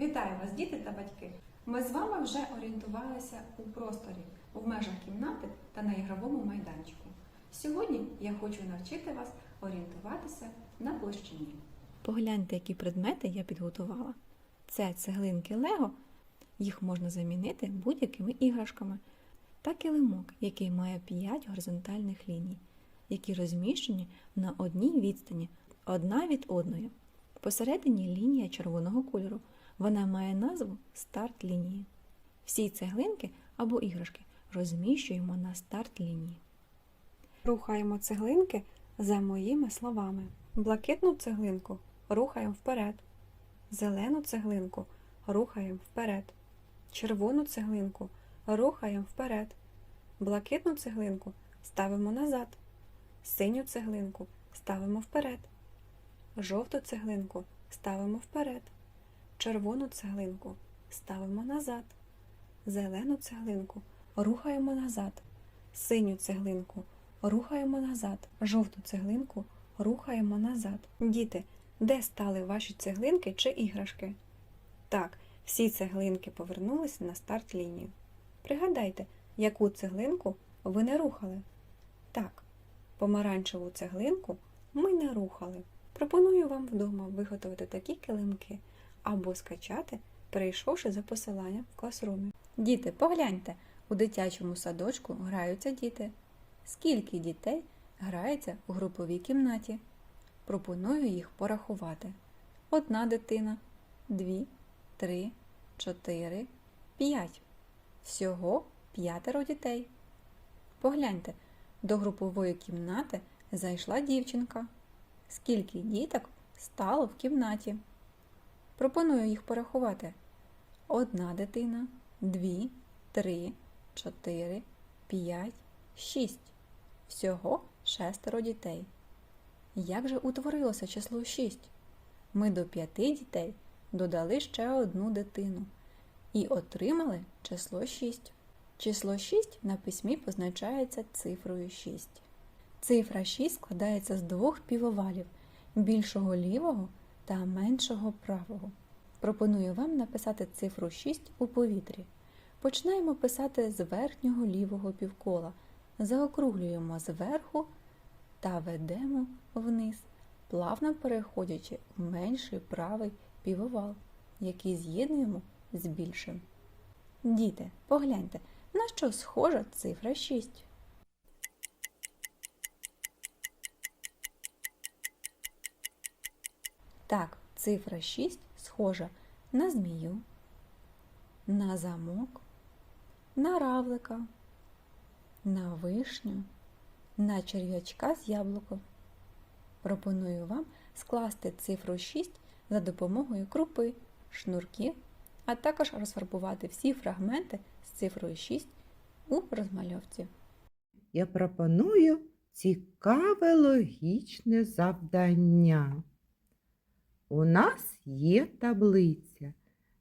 Вітаю вас, діти та батьки! Ми з вами вже орієнтувалися у просторі, в межах кімнати та на ігровому майданчику. Сьогодні я хочу навчити вас орієнтуватися на площині. Погляньте, які предмети я підготувала. Це цеглинки Лего, їх можна замінити будь-якими іграшками. Та килимок, який має 5 горизонтальних ліній, які розміщені на одній відстані одна від одної. Посередині лінія червоного кольору. Вона має назву старт лінії. Всі цеглинки або іграшки розміщуємо на старт лінії. Рухаємо цеглинки за моїми словами. Блакитну цеглинку рухаємо вперед. Зелену цеглинку рухаємо вперед. Червону цеглинку рухаємо вперед. Блакитну цеглинку ставимо назад. Синю цеглинку ставимо вперед. Жовту цеглинку ставимо вперед. Червону цеглинку ставимо назад. Зелену цеглинку рухаємо назад. Синю цеглинку рухаємо назад. Жовту цеглинку рухаємо назад. Діти, де стали ваші цеглинки чи іграшки? Так, всі цеглинки повернулися на старт лінію. Пригадайте, яку цеглинку ви не рухали. Так, помаранчеву цеглинку ми не рухали. Пропоную вам вдома виготовити такі килимки або скачати, перейшовши за посиланням в класрумі. Діти, погляньте, у дитячому садочку граються діти. Скільки дітей грається у груповій кімнаті? Пропоную їх порахувати. Одна дитина, дві, три, чотири, п'ять. Всього п'ятеро дітей. Погляньте, до групової кімнати зайшла дівчинка. Скільки діток стало в кімнаті? Пропоную їх порахувати. Одна дитина, дві, три, чотири, п'ять, шість. Всього шестеро дітей. Як же утворилося число шість? Ми до п'яти дітей додали ще одну дитину і отримали число 6. Число 6 на письмі позначається цифрою 6. Цифра 6 складається з двох півовалів більшого лівого та меншого правого. Пропоную вам написати цифру 6 у повітрі. Починаємо писати з верхнього лівого півкола, заокруглюємо зверху та ведемо вниз, плавно переходячи в менший правий півовал, який з'єднуємо з більшим. Діти, погляньте, на що схожа цифра 6. Так, цифра 6 схожа на змію, на замок, на равлика, на вишню, на черв'ячка з яблуком. Пропоную вам скласти цифру 6 за допомогою крупи, шнурків, а також розфарбувати всі фрагменти з цифрою 6 у розмальовці. Я пропоную цікаве логічне завдання. У нас є таблиця,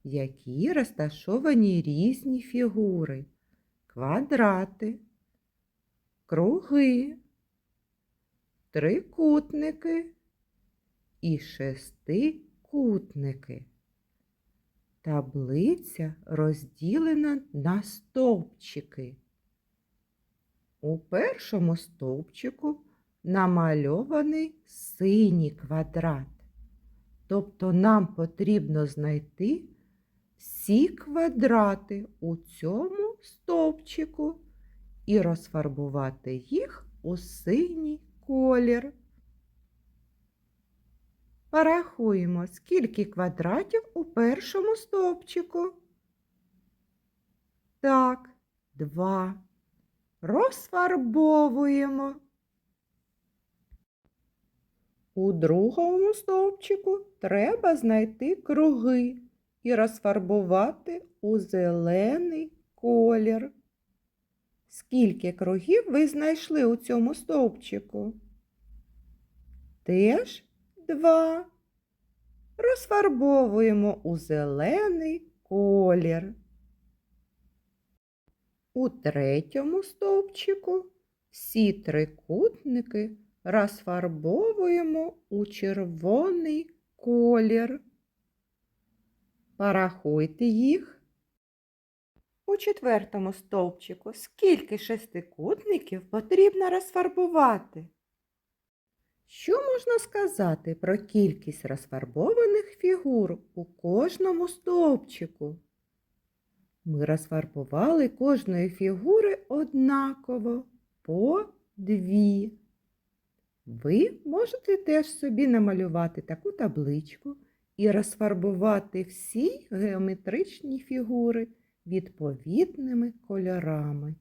в якій розташовані різні фігури, квадрати, круги, трикутники і шестикутники. Таблиця розділена на стовпчики. У першому стовпчику намальований синій квадрат. Тобто нам потрібно знайти всі квадрати у цьому стовпчику і розфарбувати їх у синій колір. Порахуємо, скільки квадратів у першому стовпчику. Так, два. Розфарбовуємо. У другому стовпчику треба знайти круги і розфарбувати у зелений колір. Скільки кругів ви знайшли у цьому стовпчику? Теж два. Розфарбовуємо у зелений колір. У третьому стовпчику всі трикутники розфарбовуємо у червоний колір. Порахуйте їх. У четвертому стовпчику скільки шестикутників потрібно розфарбувати? Що можна сказати про кількість розфарбованих фігур у кожному стовпчику? Ми розфарбували кожної фігури однаково по дві. Ви можете теж собі намалювати таку табличку і розфарбувати всі геометричні фігури відповідними кольорами.